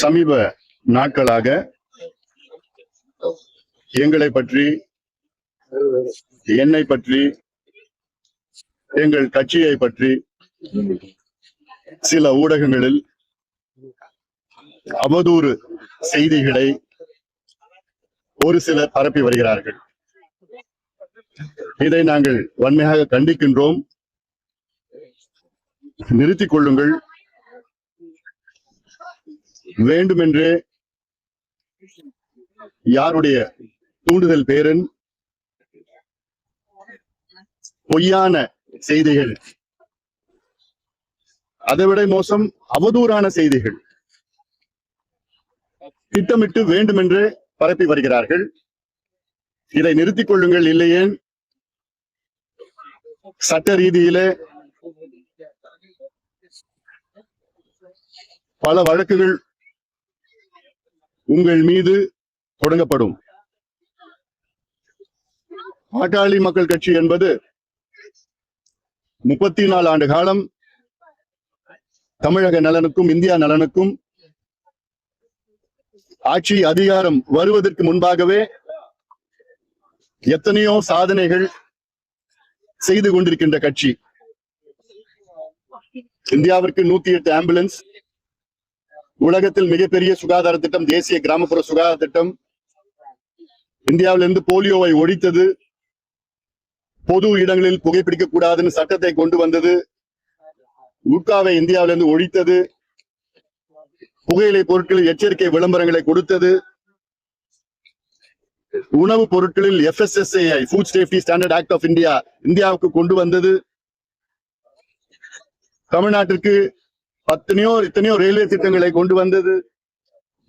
சமீப நாட்களாக எங்களை பற்றி என்னை பற்றி எங்கள் கட்சியை பற்றி சில ஊடகங்களில் அவதூறு செய்திகளை ஒரு சிலர் பரப்பி வருகிறார்கள். இதை நாங்கள் வன்மையாக கண்டிக்கின்றோம். நிறுத்திக் கொள்ளுங்கள். வேண்டுமென்றே யாருடைய தூண்டுதல் பேரன்? பொய்யான செய்திகள். அதைவிட மோசம் அவதூறான செய்திகள். திட்டமிட்டு வேண்டுமென்று பரப்பி வருகிறார்கள். இதை நிறுத்திக் கொள்ளுங்கள் இல்லையே? சட்ட ரீதியிலே பல வழக்குகள் உங்கள் மீது தொடங்கப்படும். பாட்டாளி மக்கள் கட்சி என்பது முப்பத்தி நாலு ஆண்டு காலம் தமிழக நலனுக்கும் இந்தியா நலனுக்கும் ஆட்சி அதிகாரம் வருவதற்கு முன்பாகவே எத்தனையோ சாதனைகள் செய்து கொண்டிருக்கின்ற கட்சி. இந்தியாவிற்கு நூத்தி எட்டு ஆம்புலன்ஸ் உலகத்தில் மிகப்பெரிய சுகாதார திட்டம் தேசிய கிராமப்புற சுகாதார திட்டம். இந்தியாவிலிருந்து போலியோவை ஒழித்தது. பொது இடங்களில் புகைப்பிடிக்க கூடாதுன்னு சட்டத்தை கொண்டு வந்தது. உட்காவை இந்தியாவிலிருந்து ஒழித்தது. புகையிலை பொருட்களில் எச்சரிக்கை விளம்பரங்களை கொடுத்தது. உணவுப் பொருட்களில் F S S A I food safety standard act of India இந்தியாவுக்கு கொண்டு வந்தது. தமிழ்நாட்டிற்கு அத்தனையோ இத்தனையோ ரயில்வே திட்டங்களை கொண்டு வந்தது.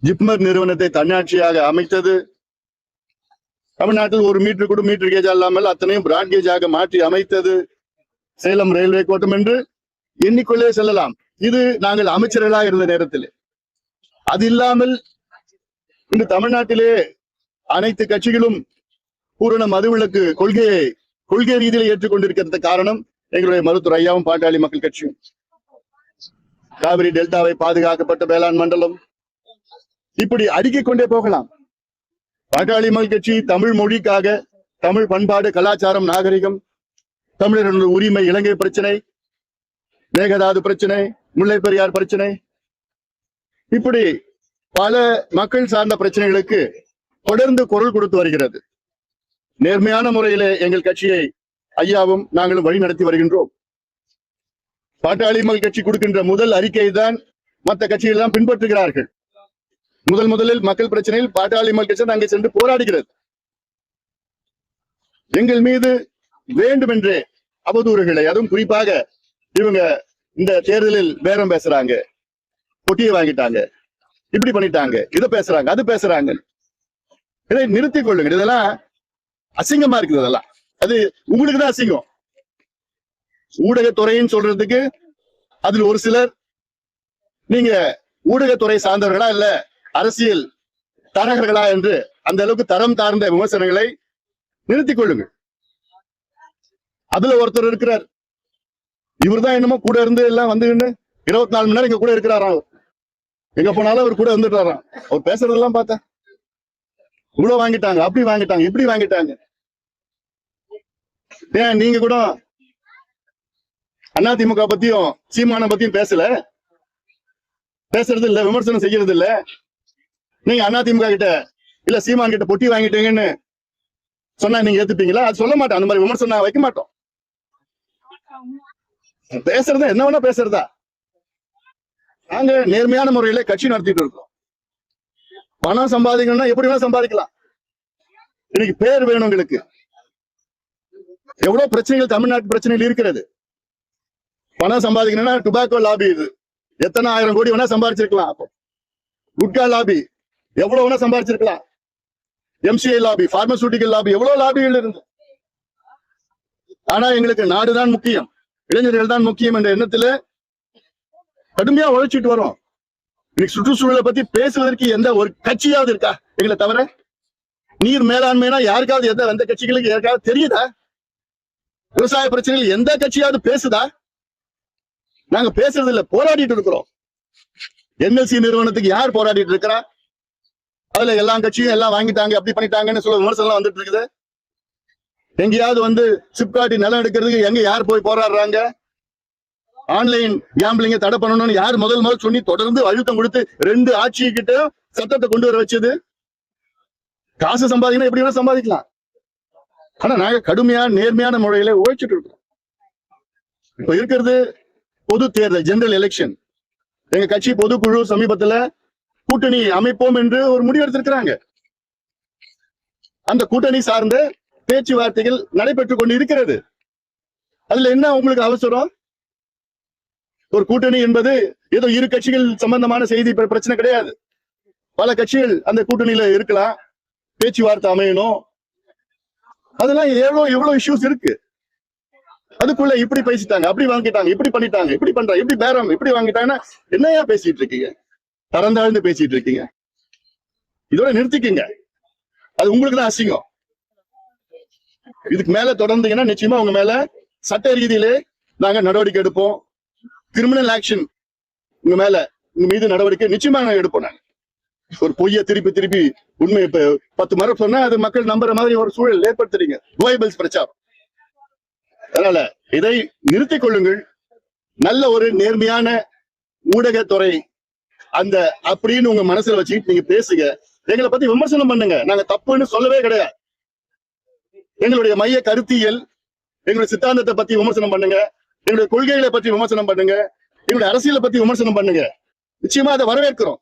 ஜிப்மர் நிறுவனத்தை தன்னாட்சியாக அமைத்தது. தமிழ்நாட்டில் ஒரு மீட்டர் கூட மீட்டர் கேஜ் இல்லாமல் அத்தனையும் பிராட் ஆக மாற்றி அமைத்தது. சேலம் ரயில்வே கோட்டம் என்று எண்ணிக்கொள்ளே செல்லலாம். இது நாங்கள் அமைச்சர்களாக இருந்த நேரத்தில். அது இல்லாமல் இன்று தமிழ்நாட்டிலே அனைத்து கட்சிகளும் பூரண மதுவிலக்கு கொள்கையை கொள்கை ரீதியில் ஏற்றுக்கொண்டிருக்கிறது காரணம் எங்களுடைய மருத்துவர் ஐயாவும் பாட்டாளி மக்கள் கட்சியும். காவிரி டெல்டாவை பாதுகாக்கப்பட்ட வேளாண் மண்டலம். இப்படி அடுக்கிக் கொண்டே போகலாம். பாட்டாளி கட்சி தமிழ் மொழிக்காக தமிழ் பண்பாடு கலாச்சாரம் நாகரிகம் தமிழர்களுடைய உரிமை இலங்கை பிரச்சனை மேகதாது பிரச்சனை முல்லை பெரியார் பிரச்சனை. இப்படி பல மக்கள் சார்ந்த பிரச்சனைகளுக்கு தொடர்ந்து குரல் கொடுத்து வருகிறது. நேர்மையான முறையிலே எங்கள் கட்சியை ஐயாவும் நாங்களும் வழி நடத்தி வருகின்றோம். பாட்டாளி மக்கள் கட்சி கொடுக்கின்ற முதல் அறிக்கை தான் மற்ற கட்சிகள் தான் பின்பற்றுகிறார்கள். முதல் முதலில் மக்கள் பிரச்சனையில் பாட்டாளி மக்கள் கட்சி அங்கே சென்று போராடுகிறது. எங்கள் மீது வேண்டுமென்றே அவதூறுகளை அதுவும் குறிப்பாக இவங்க இந்த தேர்தலில் பேரம் பேசுறாங்க பொட்டியை வாங்கிட்டாங்க இப்படி பண்ணிட்டாங்க இதை பேசுறாங்க அது பேசுறாங்க. இதை நிறுத்திக் கொள்ளுங்க இதெல்லாம் அசிங்கமா இருக்குது இதெல்லாம் அது உங்களுக்கு தான் அசிங்கம். ஊடகத்துறைன்னு சொல்றதுக்கு அதில் ஒரு சிலர் நீங்க ஊடகத்துறை சார்ந்தவர்களா இல்ல அரசியல் தரகர்களா என்று அந்த அளவுக்கு தரம் தாழ்ந்த விமர்சனங்களை நிறுத்திக் கொள்ளுங்கள். அதுல ஒருத்தர் இருக்கிறார். இவர்தான் என்னமோ கூட இருந்து எல்லாம் வந்துகின்னு இருபத்தி நாலு மணி நேரம் இங்க கூட இருக்கிறாராம் அவர். எங்க போனாலும் அவர் கூட வந்துட்டாராம் அவர் பேசுறதெல்லாம் பார்த்தா இவ்வளவு வாங்கிட்டாங்க அப்படி வாங்கிட்டாங்க இப்படி வாங்கிட்டாங்க. ஏன் நீங்க கூட அண்ணா திமுக பத்தியும் சீமான பத்தியும் பேசல. பேசுறது இல்ல விமர்சனம் செய்யறது இல்ல நீங்க அண்ணா திமுக கிட்ட இல்ல சீமான் கிட்ட பொட்டி வாங்கிட்டீங்கன்னு சொன்னா நீங்க ஏத்துப்பீங்களா? அது சொல்ல மாட்டோம். அந்த மாதிரி விமர்சனம் நான் வைக்க மாட்டோம். பேசுறதா? என்ன வேணா பேசுறதா? நாங்க நேர்மையான முறையில கட்சி நடத்திட்டு இருக்கோம். பணம் சம்பாதிக்கணும்னா எப்படி வேணா சம்பாதிக்கலாம். இன்னைக்கு பேர் வேணும் உங்களுக்கு எவ்வளவு பிரச்சனைகள் தமிழ்நாட்டு பிரச்சனைகள் இருக்கிறது. பணம் சம்பாதிக்கணும்னா டுபாக்கோ லாபி இது. எத்தனை ஆயிரம் கோடி வேணா சம்பாதிச்சிருக்கலாம் அப்போ. குட்கா லாபி எவ்வளவு வேணா சம்பாதிச்சிருக்கலாம் எம்சிஐ லாபி பார்மசூட்டிக்கல் லாபி எவ்வளவு லாபிகள் இருந்து. ஆனா எங்களுக்கு நாடுதான் முக்கியம். இளைஞர்கள் தான் முக்கியம் என்ற எண்ணத்துல கடுமையா உழைச்சிட்டு வரோம். இன்னைக்கு சுற்றுச்சூழலை பத்தி பேசுவதற்கு எந்த ஒரு கட்சியாவது இருக்கா? எங்களை தவிர? நீர் மேலாண்மைனா யாருக்காவது எந்த எந்த கட்சிகளுக்கு யாருக்காவது தெரியுதா? விவசாய பிரச்சனைகள் எந்த கட்சியாவது பேசுதா? நாங்க பேசுறது இல்ல போராடிட்டு இருக்கிறோம். என்எல்சி நிறுவனத்துக்கு யார் போராடிட்டு இருக்கிறா? அதுல எல்லா கட்சியும் எல்லாம் வாங்கிட்டாங்க அப்படி பண்ணிட்டாங்கன்னு சொல்ல விமர்சனம் வந்துட்டு இருக்குது. எங்கேயாவது வந்து சிப்காட்டி நிலம் எடுக்கிறதுக்கு எங்க யார் போய் போராடுறாங்க? ஆன்லைன் கேம்பிளிங்க தடை பண்ணணும்னு யார் முதல் முதல் சொல்லி தொடர்ந்து அழுத்தம் கொடுத்து ரெண்டு ஆட்சி கிட்ட சட்டத்தை கொண்டு வர வச்சது? காசு சம்பாதிக்கணும் எப்படி வேணா சம்பாதிக்கலாம். ஆனா நாங்க கடுமையான நேர்மையான முறையில உழைச்சிட்டு இருக்கோம். இப்ப இருக்கிறது பொது தேர்தல் ஜெனரல் எலெக்ஷன் எங்க கட்சி பொதுக்குழு சமீபத்துல கூட்டணி அமைப்போம் என்று ஒரு முடிவெடுத்திருக்கிறாங்க அந்த கூட்டணி சார்ந்த பேச்சுவார்த்தைகள் நடைபெற்றுக் கொண்டு இருக்கிறது அதுல என்ன உங்களுக்கு அவசரம்? ஒரு கூட்டணி என்பது ஏதோ இரு கட்சிகள் சம்பந்தமான செய்தி பிரச்சனை கிடையாது. பல கட்சிகள் அந்த கூட்டணியில இருக்கலாம். பேச்சுவார்த்தை அமையணும். அதெல்லாம் எவ்வளவு எவ்வளவு இஷ்யூஸ் இருக்கு. அதுக்குள்ள இப்படி பேசிட்டாங்க அப்படி வாங்கிட்டாங்க இப்படி பண்ணிட்டாங்க இப்படி பண்றாங்க இப்படி பேரம் இப்படி வாங்கிட்டாங்கன்னா என்னையா பேசிட்டு இருக்கீங்க? தரந்தாழ்ந்து பேசிட்டு இருக்கீங்க. இதோட நிறுத்திக்கங்க. அது உங்களுக்கு தான் அசிங்கம். இதுக்கு மேல தொடர்ந்தீங்கன்னா நிச்சயமா உங்க மேல சட்ட ரீதியிலே நாங்க நடவடிக்கை எடுப்போம். கிரிமினல் ஆக்ஷன் உங்க மேல உங்க மீது நடவடிக்கை நிச்சயமா நாங்க எடுப்போம் நாங்க. ஒரு பொய்ய திருப்பி திருப்பி உண்மை இப்ப பத்து மரம் சொன்னா அது மக்கள் நம்புற மாதிரி ஒரு சூழல் ஏற்படுத்துறீங்க. கோயபிள்ஸ் பிரச்சாரம். அதனால இதை நிறுத்திக் கொள்ளுங்கள். நல்ல ஒரு நேர்மையான ஊடகத்துறை அந்த அப்படின்னு உங்க மனசுல வச்சுக்கிட்டு நீங்க பேசுங்க. எங்களை பத்தி விமர்சனம் பண்ணுங்க. நாங்க தப்புன்னு சொல்லவே கிடையாது. எங்களுடைய மைய கருத்தியல் எங்களுடைய சித்தாந்தத்தை பத்தி விமர்சனம் பண்ணுங்க. எங்களுடைய கொள்கைகளை பத்தி விமர்சனம் பண்ணுங்க. எங்களுடைய அரசியலை பத்தி விமர்சனம் பண்ணுங்க. நிச்சயமா அதை வரவேற்கிறோம்.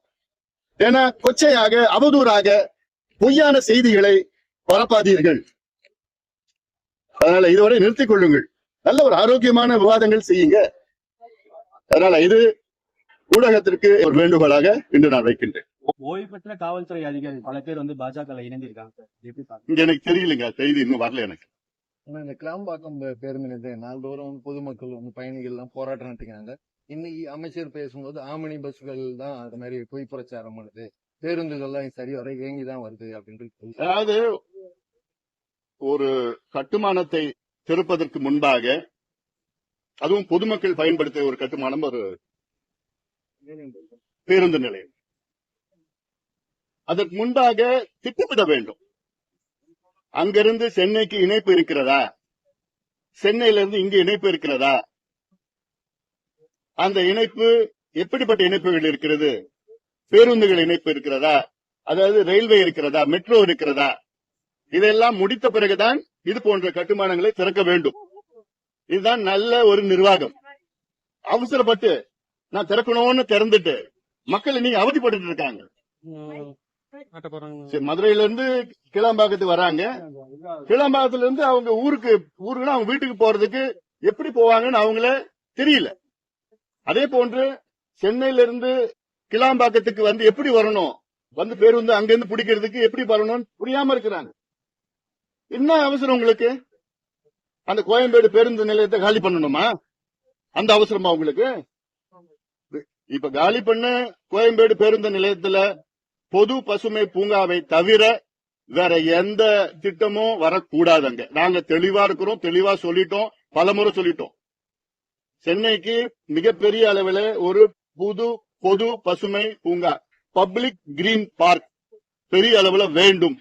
ஏன்னா கொச்சையாக அவதூறாக பொய்யான செய்திகளை பரப்பாதீர்கள். அதனால இதுவரை நிறுத்திக் கொள்ளுங்கள். நல்ல ஒரு ஆரோக்கியமான விவாதங்கள் செய்யுங்க. அதனால இது ஊடகத்திற்கு ஒரு வேண்டுகோளாக இன்று நான் வைக்கின்றேன். ஓய்வு பெற்ற காவல்துறை அதிகாரி பல பேர் வந்து பாஜக இணைந்திருக்காங்க எனக்கு தெரியலங்க செய்தி இன்னும் வரல எனக்கு. ஆனா இந்த கிளாம்பாக்கம் பேருந்து நிலையத்தை நாள்தோறும் வந்து பொதுமக்கள் வந்து பயணிகள் எல்லாம் போராட்டம் நடத்திக்கிறாங்க. இன்னைக்கு அமைச்சர் பேசும்போது ஆமணி பஸ்கள் தான் அது மாதிரி பொய் பிரச்சாரம் பண்ணுது. பேருந்துகள்லாம் சரி வர இயங்கி தான் வருது அப்படின்ட்டு அதாவது ஒரு கட்டுமானத்தை திறப்பதற்கு முன்பாக அதுவும் பொதுமக்கள் பயன்படுத்திய ஒரு கட்டுமானம் ஒரு பேருந்து நிலையம். அதற்கு முன்பாக திட்டமிட வேண்டும். அங்கிருந்து சென்னைக்கு இணைப்பு இருக்கிறதா? சென்னையிலிருந்து இங்கு இணைப்பு இருக்கிறதா? அந்த இணைப்பு எப்படிப்பட்ட இணைப்புகள் இருக்கிறது? பேருந்துகள் இணைப்பு இருக்கிறதா? அதாவது ரயில்வே இருக்கிறதா? மெட்ரோ இருக்கிறதா? இதெல்லாம் முடித்த பிறகுதான் இது போன்ற கட்டுமானங்களை திறக்க வேண்டும். இதுதான் நல்ல ஒரு நிர்வாகம். அவசரப்பட்டு நான் திறக்கணும்னு திறந்துட்டு மக்கள் நீங்க அவதிப்பட்டு இருக்காங்க. சரி, மதுரையில இருந்து கிளாம்பாக்கத்துக்கு வராங்க. கிளாம்பாக்கத்துல இருந்து அவங்க ஊருக்கு ஊருக்குன்னா அவங்க வீட்டுக்கு போறதுக்கு எப்படி போவாங்கன்னு அவங்கள தெரியல. அதே போன்று சென்னையில இருந்து கிளாம்பாக்கத்துக்கு வந்து எப்படி வரணும் வந்து பேருந்து அங்க இருந்து பிடிக்கிறதுக்கு எப்படி வரணும்னு புரியாம இருக்கிறாங்க. என்ன அவசரம் உங்களுக்கு? அந்த கோயம்பேடு பேருந்து நிலையத்தை காலி பண்ணணுமா? அந்த அவசரமா உங்களுக்கு? இப்ப காலி பண்ண கோயம்பேடு பேருந்து நிலையத்துல பொது பசுமை பூங்காவை தவிர வேற எந்த திட்டமும் வரக்கூடாதுங்க நாங்க தெளிவா இருக்கிறோம் தெளிவா சொல்லிட்டோம் பலமுறை சொல்லிட்டோம். சென்னைக்கு மிகப்பெரிய அளவில் ஒரு புது பொது பசுமை பூங்கா பப்ளிக் கிரீன் பார்க் பெரிய அளவுல வேண்டும்.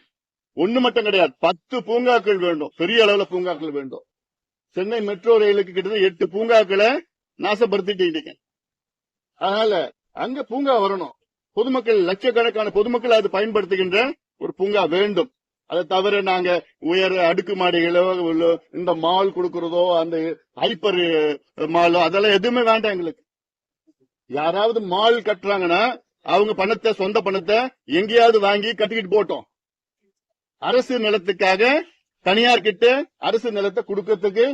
ஒண்ணு மட்டும் கிடையாது. பத்து பூங்காக்கள் வேண்டும். பெரிய அளவுல பூங்காக்கள் வேண்டும். சென்னை மெட்ரோ ரயிலுக்கு கிட்டத்தட்ட எட்டு பூங்காக்களை நாசப்படுத்திட்டு அதனால அங்க பூங்கா வரணும். பொதுமக்கள் லட்சக்கணக்கான பொதுமக்கள் அது பயன்படுத்துகின்ற ஒரு பூங்கா வேண்டும். அதை தவிர நாங்க உயர் அடுக்குமாடிகளோ உள்ள இந்த மால் கொடுக்கறதோ அந்த ஹைப்பர் மாலோ அதெல்லாம் எதுவுமே வேண்டாம் எங்களுக்கு. யாராவது மால் கட்டுறாங்கன்னா அவங்க பணத்தை சொந்த பணத்தை எங்கேயாவது வாங்கி கட்டிக்கிட்டு போட்டோம் அரசு நிலத்துக்காக தனியார் கிட்ட அரசு நிலத்தை கொடுக்கறதுக்கு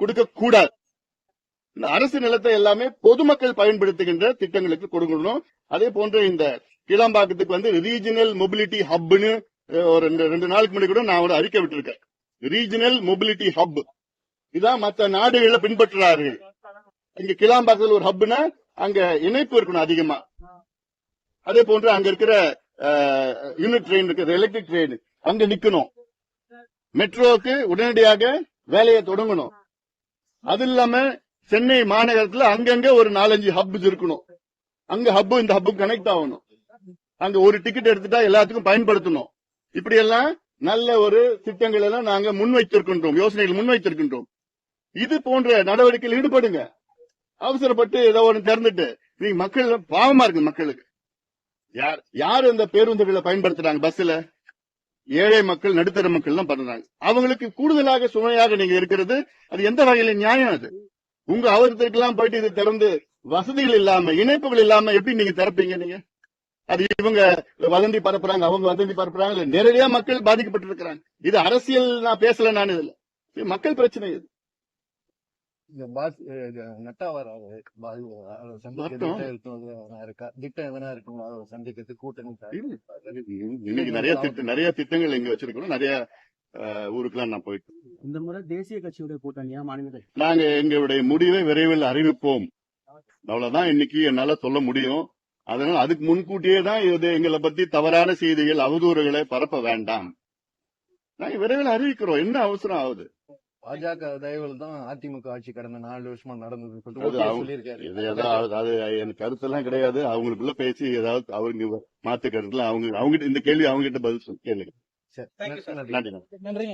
கொடுக்க கூடாது இந்த அரசு நிலத்தை எல்லாமே பொதுமக்கள் பயன்படுத்துகின்ற திட்டங்களுக்கு கொடுக்கணும். அதே போன்ற இந்த கீழாம்பாக்கத்துக்கு வந்து ரீஜனல் மொபிலிட்டி ஹப்னு ஒரு ரெண்டு ரெண்டு நாளுக்கு முன்னாடி கூட நான் ஒரு அறிக்கை விட்டுருக்கேன். ரீஜனல் மொபிலிட்டி ஹப் இதான் மற்ற நாடுகளில் பின்பற்றுறார்கள். இங்க கிளாம்பாக்கத்தில் ஒரு ஹப்னா அங்க இணைப்பு இருக்கணும் அதிகமா. அதே போன்று அங்க இருக்கிற யூனிட் ட்ரெயின் இருக்கிற எலக்ட்ரிக் ட்ரெயின் அங்க நிக்கணும். மெட்ரோவுக்கு உடனடியாக வேலையை தொடங்கணும். அது இல்லாம சென்னை மாநகரத்துல அங்கங்க ஒரு நாலஞ்சு ஹப்ஸ் இருக்கணும். அங்க ஹப்பு இந்த ஹப்பு கனெக்ட் ஆகணும். அங்க ஒரு டிக்கெட் எடுத்துட்டா எல்லாத்துக்கும் பயன்படுத்தணும். இப்படி எல்லாம் நல்ல ஒரு திட்டங்கள் எல்லாம் நாங்க முன்வைத்திருக்கின்றோம். யோசனைகள் முன்வைத்திருக்கின்றோம். இது போன்ற நடவடிக்கையில் ஈடுபடுங்க. அவசரப்பட்டு ஏதோ ஒன்று திறந்துட்டு நீங்க மக்கள் பாவமா இருக்கு மக்களுக்கு. யார் யார் இந்த பேருந்துகளை பயன்படுத்துறாங்க? பஸ்ல ஏழை மக்கள் நடுத்தர மக்கள் தான் பண்றாங்க அவங்களுக்கு கூடுதலாக சுமையாக நீங்க இருக்கிறது அது எந்த வகையில நியாயம் அது? உங்க அவசரத்திற்கெல்லாம் போயிட்டு இது திறந்து வசதிகள் இல்லாம இணைப்புகள் இல்லாம எப்படி நீங்க திறப்பீங்க நீங்க? அது இவங்க வதந்தி பரப்புறாங்க அவங்க வதந்தி பரப்புறாங்க நேரடியா மக்கள் பாதிக்கப்பட்டிருக்கிறாங்க. இது அரசியல் நான் பேசல நான் இதுல. மக்கள் பிரச்சனை இது. நட்டா வராது இருக்கா. திட்டம் எதனா இருக்குங்களா அவரை சந்திக்கிறதுக்கு கூட்டணி இன்னைக்கு நிறைய திட்டம் நிறைய திட்டங்கள் இங்க வச்சிருக்கிறோம் நிறைய அஹ், ஊருக்கெல்லாம் நான் போயிட்டு இந்த முறை தேசிய கட்சியுடைய கூட்டணியா மாநில நாங்க எங்களுடைய முடிவை விரைவில் அறிவிப்போம். அவ்வளவுதான் இன்னைக்கு என்னால சொல்ல முடியும். அதனால அதுக்கு முன்கூட்டியே தான் இது எங்களை பத்தி தவறான செய்திகள் அவதூறுகளை பரப்ப வேண்டாம். நாங்க விரைவில் அறிவிக்கிறோம். என்ன அவசரம் ஆகுது? பாஜக தயவுல தான் அதிமுக ஆட்சி கடந்த நாலு வருஷமா நடந்ததுன்னு அது சொல்லிட்டு சொல்லியிருக்காரு. அது எனக்கு கருத்தெல்லாம் கிடையாது. அவங்களுக்குள்ள பேசி ஏதாவது அவங்க மாத்து கருத்துல அவங்க அவங்க இந்த கேள்வி அவங்க கிட்ட பதில் கேளுங்க. சரி நன்றி